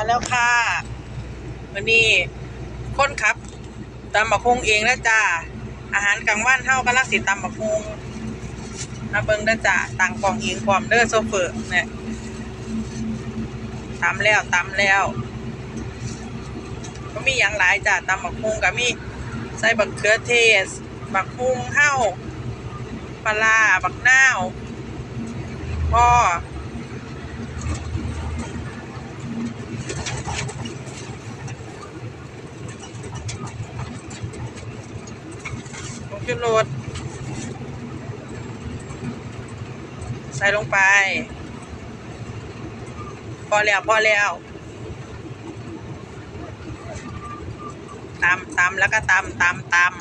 มาแล้วค่ะวันนี้คนขับตำบักฮงเองแล้วจ้าอาหารกลางวันเท่ากำลังสิตำบักฮงมาเบิ่งได้อจ้าต่างกล่องเองความเด้อโซเฟอร์เนี่ยตำแล้วตำแล้ว ก็มีอย่างหลายจ้าตำบักฮงก็มีใส่บักเขือเทศ บักฮุงเห่าปลาบักนาวพ่ อผงชูรสใส่ลงไป พอแล้ว พอแล้วตำตำแล้วก็ตำตำตำ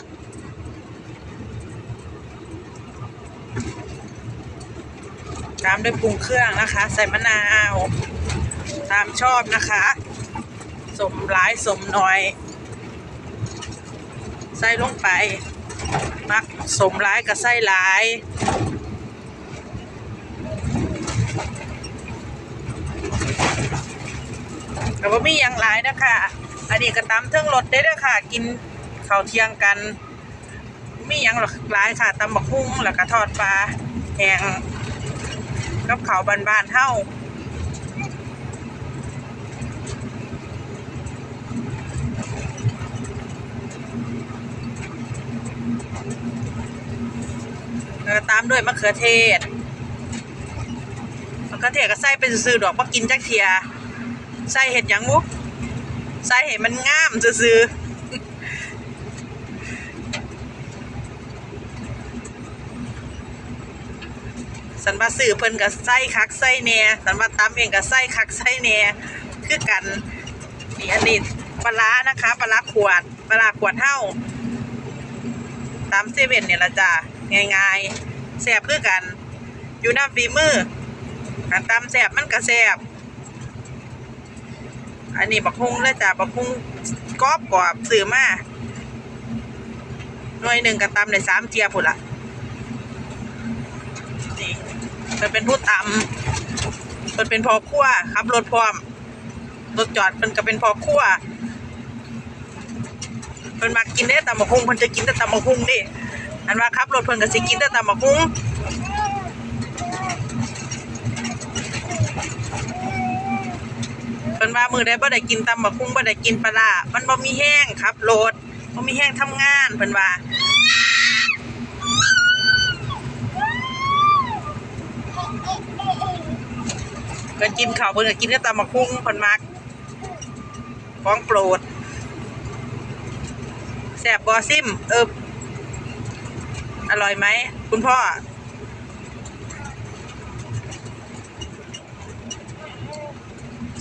ตามด้วยปรุงเครื่องนะคะ ใส่มะนาว ตามชอบนะคะ สมหลายสมน้อย ใส่ลงไป มักสมร้ายกับไส้ร้าย แต่ว่ามีอย่างหลายนะคะอันนี้ก็ตำเทิงรถได้ด้วยค่ะ กินข้าวเที่ยงกันมีอย่างหลายค่ะตำบักหุ่งแล้วก็ทอดปลาแห้งกับข้าวบานๆเท่า ก็ตามด้วยมะเขือเทศมะเขือเทศก็ใส่เป็นซื่อดอกบ่กินจักเทียใส่เห็ดหยังมุกใส่เห็ดมันงามซื่อสันว่าซื้อเพิ่นก็ใส่คักใส่แหน่สันว่าตำเองก็ใส่คักใส่แหน่คือกันนี่อันนี้ปลาร้านะคะปลาร้าขวดปลาร้าขวดเท่าตามเซเว่นเนี่ยละจ้ะง่ายๆ แสบคือกัน อยู่น้ำฝีมือการตำแสบมันก็แสบอันนี้บักฮุงเลยจ้ะบักฮุงกรอบกรอบซื้อมาหน่วยหนึ่งก็ตำได้สามเทียพุ่นละนี่มันเป็นผู้ตำมันเป็นพอครัวขับรถพร้อมรถจอดมันก็เป็นพอครัวเพิ่นมากินได้ตำบักหุ่งเพิ่นจะกินแต่ตำบักหุ่งดิ อันว่าขับรถเพิ่นก็สิกินแต่ตำบักหุ่งเพิ่นว่ามือใดบ่ได้กินตำบักหุ่งบ่ได้กินปลามันบ่มีแห้งขับรถบ่มีแห้งทำงานเพิ่นว่าเพิ่นกินข้าวเพิ่นก็กินแต่ตำบักหุ่งเพิ่นมักของโปรดแสบบอซิมเออ อร่อยไหม คุณพ่อ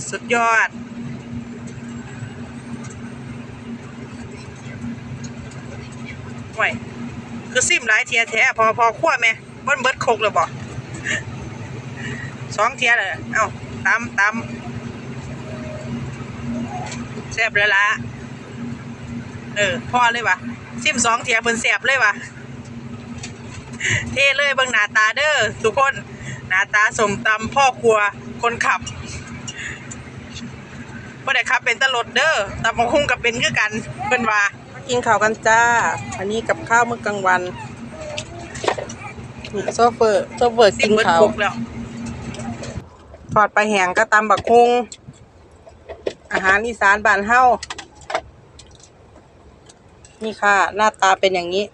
สุดยอด ห่วย คือซิมหลายเทียแท้พอพอคั่วไหมเบิ้เบิดโคกเลยบ่สองเทียเลยเอ้าตำตำแซ่บเลยละเออพ่อเลยวะซิมสองเทียเพิ่นแสบเลยวะ เท่เลยเบิ่งหน้าตาเด้อทุกคน หน้าตาสมตำพ่อครัวคนขับบ่ได้ขับ เป็นตลดเด้อตำบักหุ่งกับเป็นคือกันเพิ่นว่ามากินข้าวกันจ้า อันนี้กับข้าวมื้อกลางวันนี่โซเฟอร์โซเฟอร์กินข้าวทอดปลาแห้งก็ตำบักหุ่งอาหารอีสานบ้านเฮานี่ค่ะ หน้าตาเป็นอย่างนี้